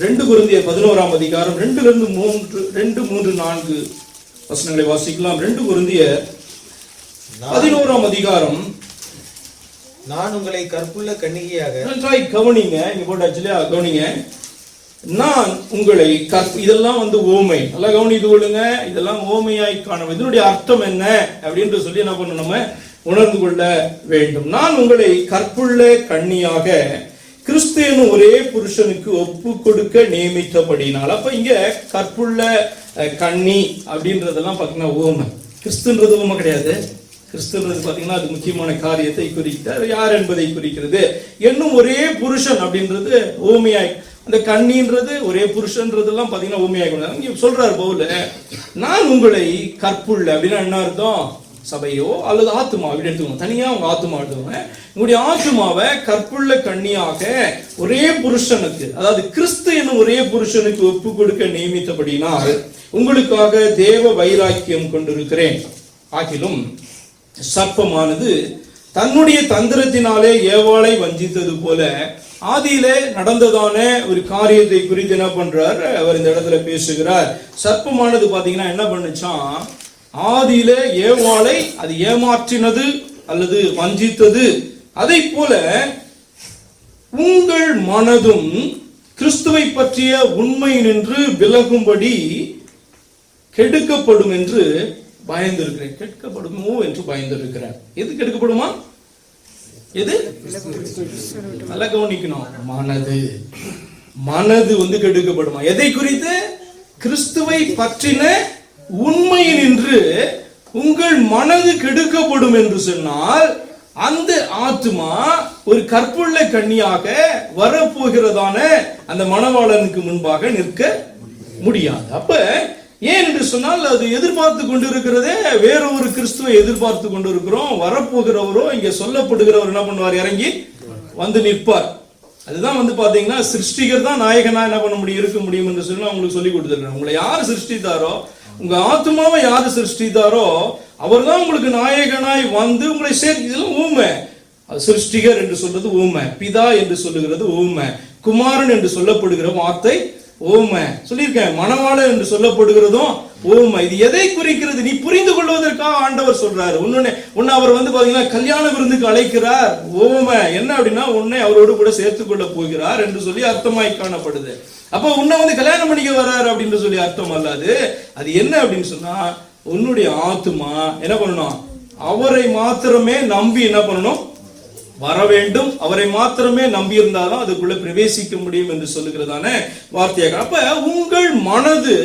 ரெண்டு குருந்திய பதினோராம் அதிகாரம் ரெண்டுல இருந்து மூன்று ரெண்டு மூன்று நான்கு வசனங்களை வாசிக்கலாம். ரெண்டு குருந்திய பதினோராம் அதிகாரம். நான் உங்களை கற்புள்ள கன்னிகையாக நன்றாய் கவனிங்க இங்க போட்டாச்சுல கவனிங்க. நான் உங்களை கற்ப இதெல்லாம் வந்து ஓமை. நல்லா கவனித்து கொள்ளுங்க. இதெல்லாம் ஓமையாய் காணும் இதனுடைய அர்த்தம் என்ன? அப்படின்ற சொல்லி என்ன பண்ணணும் நம்ம? உணர்ந்து கொள்ள வேண்டும். நான் உங்களை கற்புள்ள கண்ணியாக கிறிஸ்து என்னும் ஒரே புருஷனுக்கு ஒப்பு கொடுக்க நியமித்தபடினால் அப்ப இங்க கற்புள்ள கண்ணி அப்படின்றதெல்லாம் பார்த்தீங்கன்னா ஓமை. கிறிஸ்துன்றது ஓமை கிடையாது. கிறிஸ்துன்றது பார்த்தீங்கன்னா அது முக்கியமான காரியத்தை குறிக்கிறது யார் என்பதை குறிக்கிறது. என்னும் ஒரே புருஷன் அப்படின்றது ஓமையாய் அந்த கண்ணின்றது ஒரே புருஷன்றதெல்லாம் பார்த்தீங்கன்னா ஓமையாய் கொண்டு சொல்றாரு பவுல நான் உங்களை கற்புள்ள அப்படின்னா என்ன அர்த்தம்? சபையோ அல்லது ஆத்துமா அப்படி எடுத்துக்கோங்க. தனியாக அவங்க ஆத்துமா எடுத்துக்கோங்க. உங்களுடைய ஆத்துமாவை கற்புள்ள கண்ணியாக ஒரே புருஷனுக்கு அதாவது கிறிஸ்து என்னும் ஒரே புருஷனுக்கு ஒப்பு கொடுக்க நியமித்தபடினால் உங்களுக்காக தேவ வைராக்கியம் கொண்டிருக்கிறேன். ஆகிலும் சர்ப்பமானது தன்னுடைய தந்திரத்தினாலே ஏவாளை வஞ்சித்தது போல ஆதியிலே நடந்ததான ஒரு காரியத்தை குறித்து என்ன பண்றார்? அவர் இந்த இடத்துல பேசுகிறார். சர்ப்பமானது பாத்தீங்கன்னா என்ன பண்ணுச்சான் ஆதியிலே ஏவாளை அது ஏமாற்றினது அல்லது வஞ்சித்தது. அதை போல உங்கள் மனதும் கிறிஸ்துவை பற்றிய உண்மை நின்று விலகும்படி கெடுக்கப்படும் என்று பயந்திருக்கிறேன். கெடுக்கப்படுமோ என்று பயந்திருக்கிறார். எது கெடுக்கப்படுமா? எது? நல்லா கவனிக்கணும். மனது. மனது வந்து கெடுக்கப்படுமா? எதை குறித்து? கிறிஸ்துவை பற்றின உண்மை நின்று உங்கள் மனது கெடுக்கப்படும் என்று சொன்னால் அந்த ஆத்மா ஒரு கற்புள்ள கன்னியாக வரப்போகிறதான அந்த மணவாளனுக்கு முன்பாக நிற்க முடியாது. அப்ப ஏன் என்று சொன்னால் அது எதிர்பார்த்து கொண்டிருக்கிறதே வேறொரு கிறிஸ்துவை எதிர்பார்த்து கொண்டிருக்கிறோம் வரப்போகிறவரோ இங்க சொல்லப்படுகிறவர் என்ன பண்ணுவார்? இறங்கி வந்து நிற்பார். அதுதான் வந்து பாத்தீங்கன்னா சிருஷ்டிகர் தான் நாயகனா என்ன பண்ண முடியும்? இருக்க முடியும் என்று சொல்லி நான் உங்களுக்கு சொல்லி கொடுத்துருக்கேன் உங்களை யார் சிருஷ்டித்தாரோ உங்க ஆத்மாவை யார் சிருஷ்டித்தாரோ அவர் தான் உங்களுக்கு நாயகனாய் வந்து உங்களை சேர்த்து இதெல்லாம் ஊமை. அது சிருஷ்டிகர் என்று சொல்றது ஊமை. பிதா என்று சொல்லுகிறது ஊமை. குமாரன் என்று சொல்லப்படுகிற வார்த்தை ஓமை சொல்லியிருக்கேன். மணவாளன் என்று சொல்லப்படுகிறதும் ஓமை இது எதை குறிக்கிறது? நீ புரிந்து கொள்வதற்காக ஆண்டவர் சொல்றாரு. உன்னை உன்னை அவர் வந்து பாத்தீங்கன்னா கல்யாண விருந்துக்கு அழைக்கிறார். ஓமை என்ன அப்படின்னா உன்னை அவரோடு கூட சேர்த்துக் கொள்ள போகிறார் என்று சொல்லி அர்த்தமாய் காணப்படுது. அப்போ உன்னை வந்து கல்யாணம் பண்ணிக்க வர்றாரு அப்படின்னு சொல்லி அர்த்தம் அல்லாது அது. என்ன அப்படின்னு சொன்னா உன்னுடைய ஆத்துமா என்ன பண்ணணும்? அவரை மாத்திரமே நம்பி என்ன பண்ணணும்? வர வேண்டும். அவரை மாத்திரமே நம்பி இருந்தாலும் அதுக்குள்ள பிரவேசிக்க முடியும் என்று சொல்லுகிறதான வார்த்தையாக அப்ப உங்கள் மனது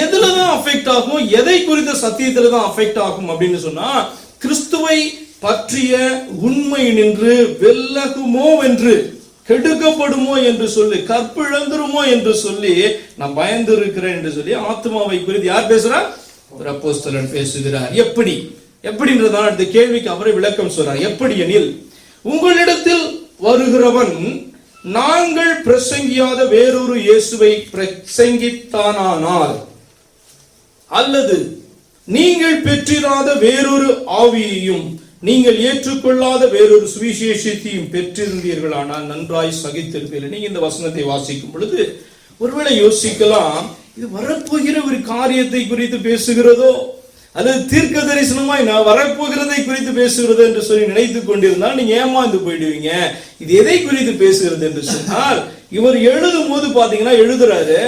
எதுலதான் அஃபெக்ட் ஆகும்? எதை குறித்த சத்தியத்துல தான் அஃபெக்ட் ஆகும் அப்படின்னு சொன்னா கிறிஸ்துவை பற்றிய உண்மை நின்று வெல்லகுமோ என்று கெடுக்கப்படுமோ என்று சொல்லி கற்பிழந்துருமோ என்று சொல்லி நான் பயந்து இருக்கிறேன் என்று சொல்லி ஆத்மாவை குறித்து யார் பேசுறார் ஒரு அப்போஸ்தலன் பேசுகிறார். எப்படி? எப்படின்றதான இந்த கேள்விக்கு அவரை விளக்கம் சொல்றார். எப்படி எனில் உங்களிடத்தில் வருகிறவன் நாங்கள் பிரசங்கியாத வேறொரு இயேசுவை பிரசங்கித்தானானால் அல்லது நீங்கள் பெற்றிராத வேறொரு ஆவியையும் நீங்கள் ஏற்றுக்கொள்ளாத வேறொரு சுவிசேஷத்தையும் பெற்றிருந்தீர்களானால் நன்றாய் சகித்திருப்பீர்கள். நீங்க இந்த வசனத்தை வாசிக்கும் பொழுது ஒருவேளை யோசிக்கலாம் இது வரப்போகிற ஒரு காரியத்தை குறித்து பேசுகிறதோ அல்லது தீர்க்க தரிசனமாய் நான் வரப்போகிறதை குறித்து பேசுகிறது என்று சொல்லி நினைத்து கொண்டிருந்தால் நீங்க ஏமாந்து போயிடுவீங்க. இது எதை குறித்து பேசுகிறது என்று சொன்னால் இவர் எழுதும் போது பாத்தீங்கன்னா எழுதுறாரு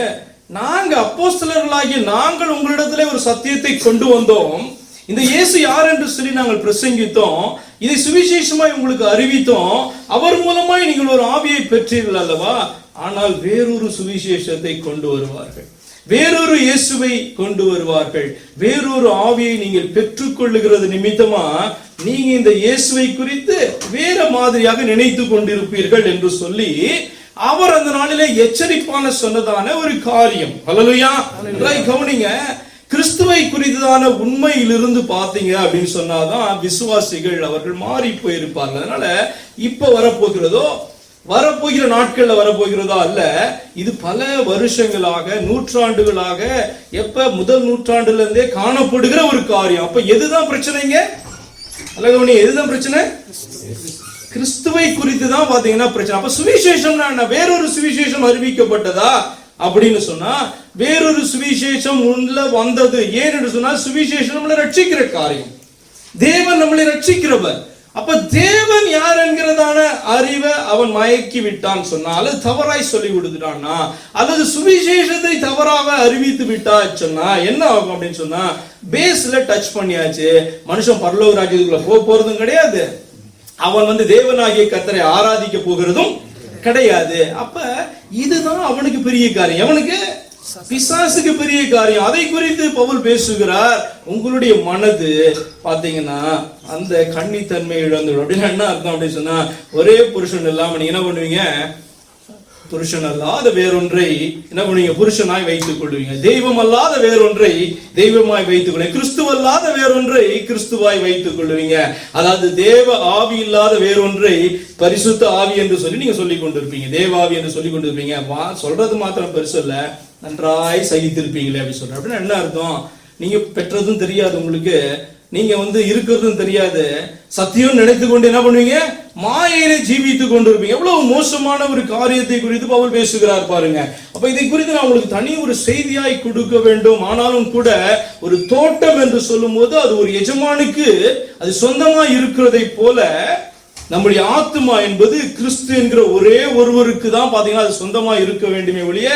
நாங்க அப்போஸ்தலர்களாகிய நாங்கள் உங்களிடத்திலே ஒரு சத்தியத்தை கொண்டு வந்தோம். இந்த இயேசு யார் என்று சொல்லி நாங்கள் பிரசங்கித்தோம் இதை சுவிசேஷமாய் உங்களுக்கு அறிவித்தோம் அவர் மூலமாய் நீங்கள் ஒரு ஆவியை பெற்றீர்கள் அல்லவா? ஆனால் வேறொரு சுவிசேஷத்தை கொண்டு வருவார்கள். வேறொரு இயேசுவை கொண்டு வருவார்கள். வேறொரு ஆவியை நீங்கள் பெற்றுக்கொள்ளுகிறது நிமித்தமா நீங்க இந்த இயேசுவை குறித்து வேற மாதிரியாக நினைத்து கொண்டிருப்பீர்கள் என்று சொல்லி அவர் அந்த நாளிலே எச்சரிப்பான சொன்னதான ஒரு காரியம். கவனிங்க. கிறிஸ்துவை குறித்ததான உண்மையிலிருந்து பார்த்தீங்க அப்படின்னு சொன்னாதான் விசுவாசிகள் அவர்கள் மாறி போயிருப்பார்கள். அதனால இப்ப வரப்போகிறதோ வரப்போகிற நாட்கள்ல வரப்போகிறதா அல்ல இது பல வருஷங்களாக நூற்றாண்டுகளாக எப்ப முதல் நூற்றாண்டுல இருந்தே காணப்படுகிற ஒரு காரியம். அப்ப எதுதான் பிரச்சனைங்க? அழகவனி எதுதான் பிரச்சனை? கிறிஸ்துவை குறித்து தான் பாத்தீங்கன்னா பிரச்சனை. அப்ப சுவிசேஷம்னா என்ன? வேறொரு சுவிசேஷம் அறிவிக்கப்பட்டதா? அப்படின்னு சொன்னா வேறொரு சுவிசேஷம் உள்ள வந்தது. ஏன் என்று சொன்னா சுவிசேஷம் நம்மளை ரட்சிக்கிற காரியம். தேவன் நம்மளை ரட்சிக்கிறவர். அப்ப தேவன் யார் என்கிறதான அறிவை அவன் மயக்கி விட்டான் சொன்னா அல்லது தவறாய் சொல்லி விடுகிறான்னா அல்லது சுவிசேஷத்தை தவறாக அறிவித்து விட்டா சொன்னா என்ன ஆகும் அப்படின்னு சொன்னா பேஸ்ல டச் பண்ணியாச்சு. மனுஷன் பரலோக ராஜ்யத்துக்குள்ள போக போறதும் கிடையாது. அவன் வந்து தேவனாகிய கத்தரை ஆராதிக்க போகிறதும் கிடையாது. அப்ப இதுதான் அவனுக்கு பெரிய காரியம். அவனுக்கு பிசாசுக்கு பெரிய காரியம். அதை குறித்து பவுல் பேசுகிறார். உங்களுடைய மனது பாத்தீங்கன்னா அந்த கன்னித்தன்மை இழந்துடும். அப்படின்னா என்ன அர்த்தம்? அப்படின்னு சொன்னா ஒரே புருஷன் இல்லாம நீங்க என்ன பண்ணுவீங்க? புருஷன் அல்லாத வேறொன்றை என்ன பண்ணுவீங்க? புருஷனாய் வைத்துக் கொள்வீங்க. தெய்வம் அல்லாத வேறொன்றை தெய்வமாய் வைத்துக் கொள்வீங்க. கிறிஸ்துவ அல்லாத வேறொன்றை கிறிஸ்துவாய் வைத்துக் கொள்வீங்க. அதாவது தேவ ஆவி இல்லாத வேறொன்றை பரிசுத்த ஆவி என்று சொல்லி நீங்க சொல்லிக் கொண்டிருப்பீங்க. தேவ ஆவி என்று சொல்லிக் கொண்டிருப்பீங்க. வா சொல்றது மாத்திரம் பெருசு இல்ல. நன்றாய் சகித்திருப்பீங்களே அப்படின்னு சொல்ற அப்படின்னா என்ன அர்த்தம்? நீங்க பெற்றதும் தெரியாது உங்களுக்கு. நீங்க வந்து இருக்கிறதும் தெரியாது. சத்தியம் நினைத்து கொண்டு என்ன பண்ணுவீங்க? மாயையிலே ஜீவித்துக் கொண்டிருப்பீங்க. எவ்வளவு மோசமான ஒரு காரியத்தை குறித்து பவுல் பேசுகிறார் பாருங்க. அப்ப இதை குறித்து நான் உங்களுக்கு தனி ஒரு செய்தியாய் கொடுக்க வேண்டும். ஆனாலும் கூட ஒரு தோட்டம் என்று சொல்லும் போது அது ஒரு எஜமானுக்கு அது சொந்தமா இருக்கிறதை போல நம்முடைய ஆத்மா என்பது கிறிஸ்து என்கிற ஒரே ஒருவருக்கு தான் பாத்தீங்கன்னா அது சொந்தமா இருக்க வேண்டுமே ஒழிய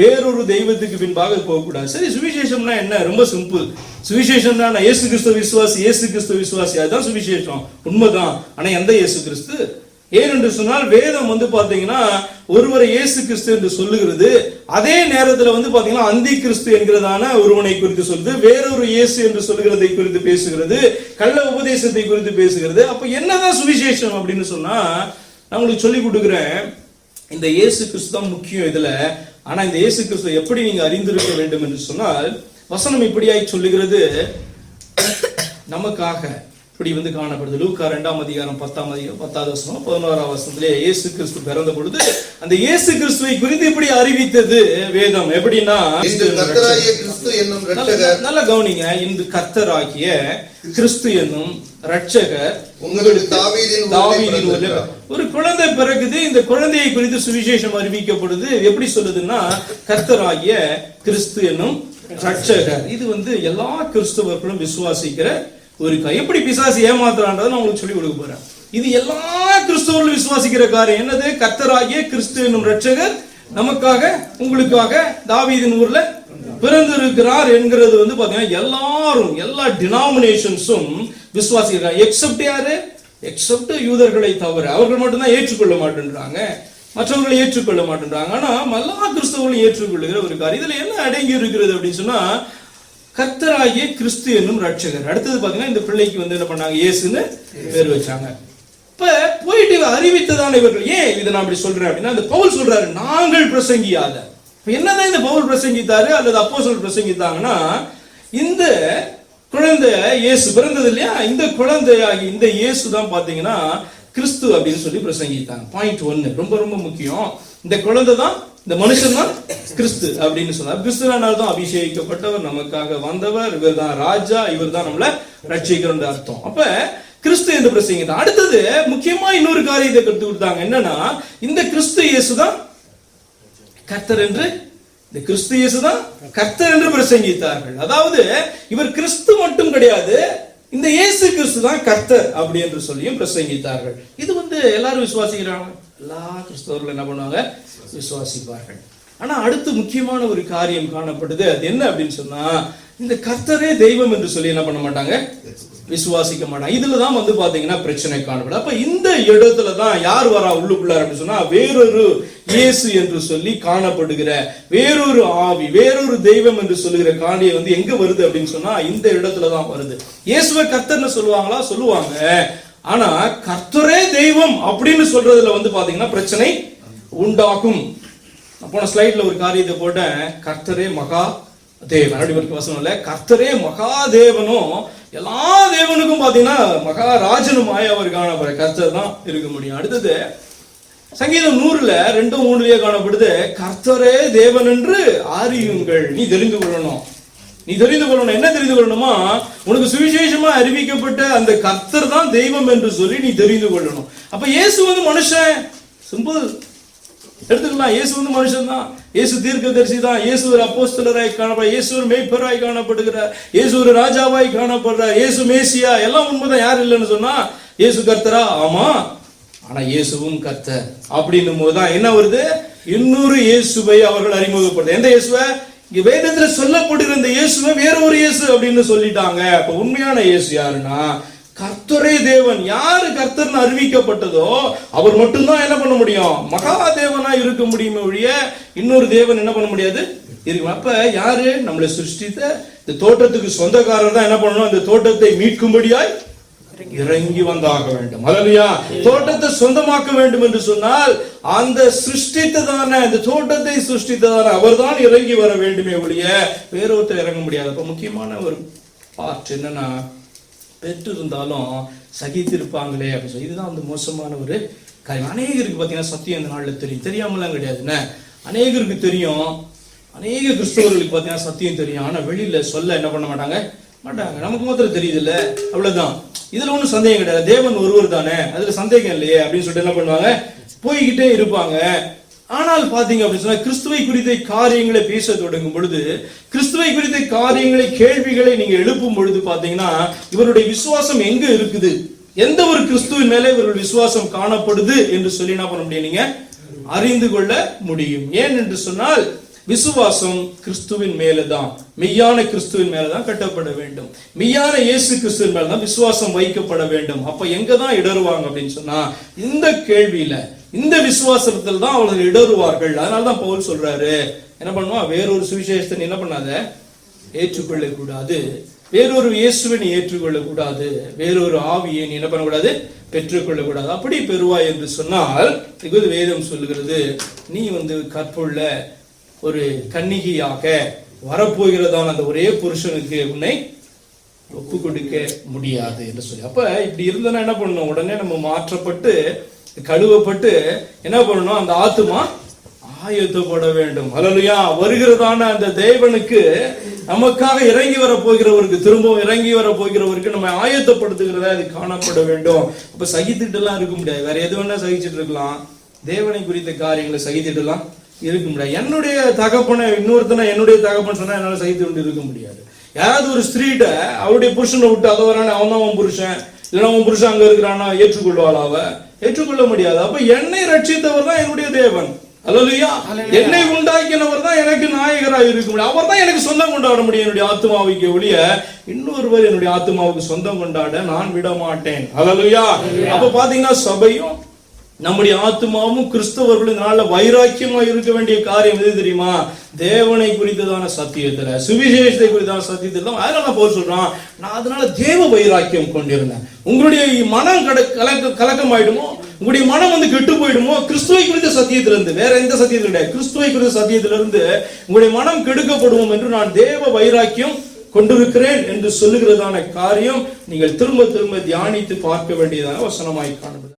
வேறொரு தெய்வத்துக்கு பின்பாக போகக்கூடாது. சரி சுவிசேஷம்னா என்ன? ரொம்ப சிம்பிள் சுவிசேஷம் தான் ஏசு கிறிஸ்து விசுவாசி இயேசு கிறிஸ்து விசுவாசி. அதுதான் சுவிசேஷம். உண்மைதான். ஆனால் எந்த இயேசு கிறிஸ்து? ஏன் என்று சொன்னால் வேதம் வந்து பார்த்தீங்கன்னா ஒருவரை இயேசு கிறிஸ்து என்று சொல்லுகிறது. அதே நேரத்தில் வந்து பார்த்தீங்கன்னா அந்தி கிறிஸ்து என்கிறதான ஒருவனை குறித்து சொல்லுது. வேறொரு இயேசு என்று சொல்லுகிறதை குறித்து பேசுகிறது. கள்ள உபதேசத்தை குறித்து பேசுகிறது. அப்போ என்னதான் சுவிசேஷம் அப்படின்னு சொன்னா நான் உங்களுக்கு சொல்லி கொடுக்குறேன். இந்த இயேசு கிறிஸ்து தான் முக்கியம் இதில். ஆனால் இந்த இயேசு கிறிஸ்து எப்படி நீங்கள் அறிந்திருக்க வேண்டும் என்று சொன்னால் வசனம் இப்படியாய் சொல்லுகிறது. நமக்காக இப்படி வந்து காணப்படுது. லூக்கா ரெண்டாம் அதிகாரம் பத்தாம் அதிகாரம் பத்தாவது வசனம் பதினோராம் வசனத்திலே இயேசு கிறிஸ்து பிறந்த பொழுது அந்த இயேசு கிறிஸ்துவை குறித்து இப்படி அறிவித்தது வேதம். எப்படின்னா நல்ல- கவனிங்க. இந்த கர்த்தராகிய கிறிஸ்து என்னும் ரட்சகர். ஒரு குழந்தை பிறகுது இந்த குழந்தையை குறித்து சுவிசேஷம் அறிவிக்கப்படுது எப்படி சொல்லுதுன்னா கர்த்தராகிய கிறிஸ்து என்னும் ரட்சகர் இது வந்து எல்லா கிறிஸ்தவர்களும் விசுவாசிக்கிற ஒரு எப்படி பிசாசு ஏமாத்துறான்றதை நான் உங்களுக்கு சொல்லி கொடுக்க போறேன். இது எல்லா கிறிஸ்தவர்களும் விசுவாசிக்கிற காரியம். என்னது? கர்த்தராகிய கிறிஸ்து என்னும் ரட்சகர் நமக்காக உங்களுக்காக தாவீதின் ஊர்ல பிறந்திருக்கிறார் என்கிறது வந்து பாத்தீங்கன்னா எல்லாரும் எல்லா டினாமினேஷன்ஸும் விசுவாசிக்கிறாங்க. எக்ஸப்ட் யாரு? எக்ஸப்ட் யூதர்களை தவிர அவர்கள் மட்டும்தான் ஏற்றுக்கொள்ள மாட்டேன்றாங்க. மற்றவர்களை ஏற்றுக்கொள்ள மாட்டேன்றாங்க. ஆனா எல்லா கிறிஸ்தவர்களும் ஏற்றுக்கொள்ளுகிற ஒரு காரியம். இதுல என்ன அடங்கி இருக்கிறது அப்படின்னு சொன்னா கர்த்தராகிய கிறிஸ்து என்னும் ரட்சகர் அடுத்தது பாத்தீங்கன்னா இந்த பிள்ளைக்கு வந்து என்ன பண்ணாங்க? இயேசுன்னு பேர் வச்சாங்க. இப்ப போயிட்டு அறிவித்ததான இவர்கள் ஏன் இதை நான் இப்படி சொல்றேன் அப்படின்னா அந்த பவுல் சொல்றாரு நாங்கள் பிரசங்கியாத. இப்ப என்னதான் இந்த பவுல் பிரசங்கித்தாரு அல்லது அப்போ சொல் பிரசங்கித்தாங்கன்னா இந்த குழந்தை இயேசு பிறந்தது இல்லையா? இந்த குழந்தையாகி இந்த இயேசு தான் பாத்தீங்கன்னா கிறிஸ்து அப்படின்னு சொல்லி பிரசங்கித்தாங்க பாயிண்ட் ஒன்னு ரொம்ப ரொம்ப முக்கியம். இந்த குழந்தை தான் இந்த மனுஷன் தான் கிறிஸ்து அப்படின்னு சொன்னார். கிறிஸ்துவனால் தான் அபிஷேகிக்கப்பட்டவர் நமக்காக வந்தவர் இவர் தான் ராஜா இவர் தான் நம்மள ரட்சிக்கிறோன்ற அர்த்தம். அப்ப கிறிஸ்து என்று பிரசங்கித்தான் அடுத்தது முக்கியமா இன்னொரு காரியத்தை கற்றுக் கொடுத்தாங்க. என்னன்னா இந்த கிறிஸ்து இயேசு தான் கர்த்தர் என்று இந்த கிறிஸ்து இயேசுதான் கர்த்தர் என்று பிரசங்கித்தார்கள். அதாவது இவர் கிறிஸ்து மட்டும் கிடையாது இந்த இயேசு கிறிஸ்து தான் கர்த்தர் அப்படி என்று சொல்லியும் பிரசங்கித்தார்கள். இது வந்து எல்லாரும் விசுவாசிக்கிறாங்க? எல்லா கிறிஸ்தவர்களும் என்ன பண்ணுவாங்க? விசுவாசிப்பார்கள். ஆனா அடுத்து முக்கியமான ஒரு காரியம் காணப்படுது அது என்ன அப்படின்னு சொன்னா இந்த கர்த்தரே தெய்வம் என்று சொல்லி என்ன பண்ண மாட்டாங்க? விசுவாசிக்க மாட்டான் இதுல தான் வந்து பாத்தீங்கன்னா பிரச்சனை காணப்பட அப்ப இந்த இடத்துல தான் யார் வரா உள்ளுக்குள்ளார் அப்படின்னு சொன்னா வேறொரு இயேசு என்று சொல்லி காணப்படுகிற வேறொரு ஆவி வேறொரு தெய்வம் என்று சொல்லுகிற காணியை வந்து எங்க வருது அப்படின்னு சொன்னா இந்த இடத்துல தான் வருது. இயேசுவை கர்த்தர்னு சொல்லுவாங்களா? சொல்லுவாங்க. ஆனா கர்த்தரே தெய்வம் அப்படின்னு சொல்றதுல வந்து பாத்தீங்கன்னா பிரச்சனை உண்டாகும். போன ஸ்லைட்ல ஒரு காரியத்தை போட்டேன். கர்த்தரே மகா தேவன். அப்படி வசனம் இல்ல. கர்த்தரே மகாதேவனும் எல்லா தேவனுக்கும் பார்த்தீங்கன்னா மகாராஜனுமாய் அவர் காணப்படுற கர்த்தர் தான் இருக்க முடியும். அடுத்தது சங்கீதம் நூறுல ரெண்டும் மூணுலயே காணப்படுது கர்த்தரே தேவன் என்று அறியுங்கள். நீ தெரிந்து கொள்ளணும். நீ தெரிந்து கொள்ளணும். என்ன தெரிந்து கொள்ளணுமா? உனக்கு சுவிசேஷமா அறிவிக்கப்பட்ட அந்த கர்த்தர் தான் தெய்வம் என்று சொல்லி நீ தெரிந்து கொள்ளணும். அப்ப இயேசு வந்து மனுஷன். சிம்பிள் எடுத்துக்கலாம். இயேசு வந்து மனுஷன் தான். இயேசு தீர்க்கதரிசி தான். இயேசு ஒரு அப்போஸ்தலராய் காணப்படுற இயேசு ஒரு மெய்ப்பராய் காணப்படுகிறார். இயேசு ஒரு ராஜாவாய் காணப்படுறார் இயேசு மேசியா எல்லாம் உண்மைதான். யார் இல்லைன்னு சொன்னா இயேசு கர்த்தரா? ஆமா. ஆனா இயேசுவும் கர்த்தர். அப்படின்னும் போதுதான் என்ன வருது? இன்னொரு இயேசுவை அவர்கள் அறிமுகப்படுது எந்த இயேசுவை? இங்க வேதத்துல சொல்லப்படுகிற இந்த இயேசுவை வேற ஒரு இயேசு அப்படின்னு சொல்லிட்டாங்க. அப்ப உண்மையான இயேசு யாருன்னா கர்த்தரே தேவன் யாரு கர்த்தர்னு அறிவிக்கப்பட்டதோ அவர் மட்டும்தான் என்ன பண்ண முடியும்? மகா தேவனா இருக்க முடியுமே ஒழிய இன்னொரு தேவன் என்ன பண்ண முடியாது? இருக்கு. அப்ப யாரு? நம்மளை சிருஷ்டித்த இந்த தோட்டத்துக்கு சொந்தக்காரர் தான் என்ன பண்ணணும்? இந்த தோட்டத்தை மீட்கும்படியாய் இறங்கி வந்தாக வேண்டும். அல்லையா தோட்டத்தை சொந்தமாக்க வேண்டும் என்று சொன்னால் அந்த சிருஷ்டித்ததான இந்த தோட்டத்தை சிருஷ்டித்ததான அவர்தான் இறங்கி வர வேண்டுமே ஒழிய வேறொருத்தர் இறங்க முடியாது. அப்ப முக்கியமான ஒரு பார்ட் என்னன்னா பெற்று இருந்தாலும் சகித்திருப்பாங்களே அப்படின்னு சொல்லி. இதுதான் வந்து மோசமான ஒரு காரியம். அநேகருக்கு பார்த்தீங்கன்னா சத்தியம் இந்த நாளில் தெரியும். தெரியாமலாம் கிடையாது. என்ன? அநேகருக்கு தெரியும். அநேக கிறிஸ்தவர்களுக்கு பார்த்தீங்கன்னா சத்தியம் தெரியும். ஆனால் வெளியில் சொல்ல என்ன பண்ண மாட்டாங்க? மாட்டாங்க. நமக்கு மாத்திரம் தெரியுது இல்லை அவ்வளோதான் இதில் ஒன்றும் சந்தேகம் கிடையாது. தேவன் ஒருவர் தானே. அதில் சந்தேகம் இல்லையே அப்படின்னு சொல்லிட்டு என்ன பண்ணுவாங்க? போய்கிட்டே இருப்பாங்க. ஆனால் பாத்தீங்க அப்படின்னு சொன்னா கிறிஸ்துவை குறித்த காரியங்களை பேச தொடங்கும் பொழுது கிறிஸ்துவை குறித்த காரியங்களை கேள்விகளை நீங்க எழுப்பும் பொழுது பாத்தீங்கன்னா இவருடைய விசுவாசம் எங்க இருக்குது? எந்த ஒரு கிறிஸ்துவின் மேலே இவருடைய விசுவாசம் காணப்படுது என்று சொல்லி என்ன பண்ண முடியும் நீங்க? அறிந்து கொள்ள முடியும். ஏன் என்று சொன்னால் விசுவாசம் கிறிஸ்துவின் மேலதான். மெய்யான கிறிஸ்துவின் மேலதான் கட்டப்பட வேண்டும். மெய்யான இயேசு கிறிஸ்துவின் மேலதான் விசுவாசம் வைக்கப்பட வேண்டும். அப்ப எங்க தான் இடறுவாங்க அப்படின்னு சொன்னா இந்த கேள்வியில இந்த விசுவாசத்தில் தான் அவர்கள் இடறுவார்கள். அதனால தான் பவுல் சொல்றாரு என்ன பண்ணுவான்? வேறொரு சுவிசேஷத்தை என்ன பண்ணாத? ஏற்றுக்கொள்ள கூடாது வேறொரு இயேசுவை நீ ஏற்றுக்கொள்ள கூடாது வேறொரு ஆவியை நீ என்ன பண்ணக்கூடாது? பெற்றுக்கொள்ள கூடாது அப்படி பெறுவாய் என்று சொன்னால் இது வேதம் சொல்லுகிறது நீ வந்து கற்புள்ள ஒரு கன்னிகையாக வரப்போகிறதான அந்த ஒரே புருஷனுக்கு உன்னை ஒப்பு கொடுக்க முடியாது என்று சொல்லி. அப்ப இப்படி இருந்தனா என்ன பண்ணணும் உடனே நம்ம மாற்றப்பட்டு கழுவப்பட்டு என்ன பண்ணணும்? அந்த ஆத்துமா ஆயத்தப்பட வேண்டும். அலலுயா வருகிறதான அந்த தேவனுக்கு நமக்காக இறங்கி வர போகிறவருக்கு திரும்பவும் இறங்கி வர போகிறவருக்கு நம்ம ஆயத்தப்படுத்துகிறதா அது காணப்பட வேண்டும். அப்ப சகித்துட்டு எல்லாம் இருக்க முடியாது. வேற எது வேணா சகிச்சுட்டு இருக்கலாம். தேவனை குறித்த காரியங்களை சகித்துட்டு எல்லாம் இருக்க முடியாது. என்னுடைய தகப்பனை இன்னொருத்தனை என்னுடைய தகப்பன் சொன்னா என்னால சகித்து கொண்டு இருக்க முடியாது. யாராவது ஒரு ஸ்திரீட்ட அவருடைய புருஷனை விட்டு அதை வரானே அவன் தான் உன் புருஷன். இல்லைன்னா உன் புருஷன் அங்க இருக்கிறானா ஏற்றுக்கொள்வாள் அவ. ஏற்றுக்கொள்ள முடியாது அப்ப என்னை ரட்சித்தவர் தான் என்னுடைய தேவன். அல்லையா என்னை உண்டாக்கினவர் தான் எனக்கு நாயகராக இருக்க முடியும். அவர் தான் எனக்கு சொந்தம் கொண்டாட முடியும் என்னுடைய ஆத்மாவுக்கு ஒழிய இன்னொருவர் என்னுடைய ஆத்மாவுக்கு சொந்தம் கொண்டாட நான் விட மாட்டேன் அல்லையா அப்ப பாத்தீங்கன்னா சபையும் நம்முடைய ஆத்மாவும் கிறிஸ்தவர்களும் நல்ல வைராக்கியமாக வைராக்கியமா இருக்க வேண்டிய காரியம் எது தெரியுமா? தேவனை குறித்ததான சத்தியத்துல சுவிசேஷத்தை குறித்தான சத்தியத்துல தான் அதனால போல் சொல்றான் நான் அதனால தேவ வைராக்கியம் கொண்டிருந்தேன். உங்களுடைய மனம் கட கலக்க கலக்கம் ஆயிடுமோ உங்களுடைய மனம் வந்து கெட்டு போயிடுமோ? கிறிஸ்துவை குறித்த சத்தியத்துல இருந்து வேற எந்த சத்தியத்துல கிடையாது. கிறிஸ்துவை குறித்த சத்தியத்துல இருந்து உங்களுடைய மனம் கெடுக்கப்படுவோம் என்று நான் தேவ வைராக்கியம் கொண்டிருக்கிறேன் என்று சொல்லுகிறதான காரியம் நீங்கள் திரும்ப திரும்ப தியானித்து பார்க்க வேண்டியதான வசனமாய் காணப்படுது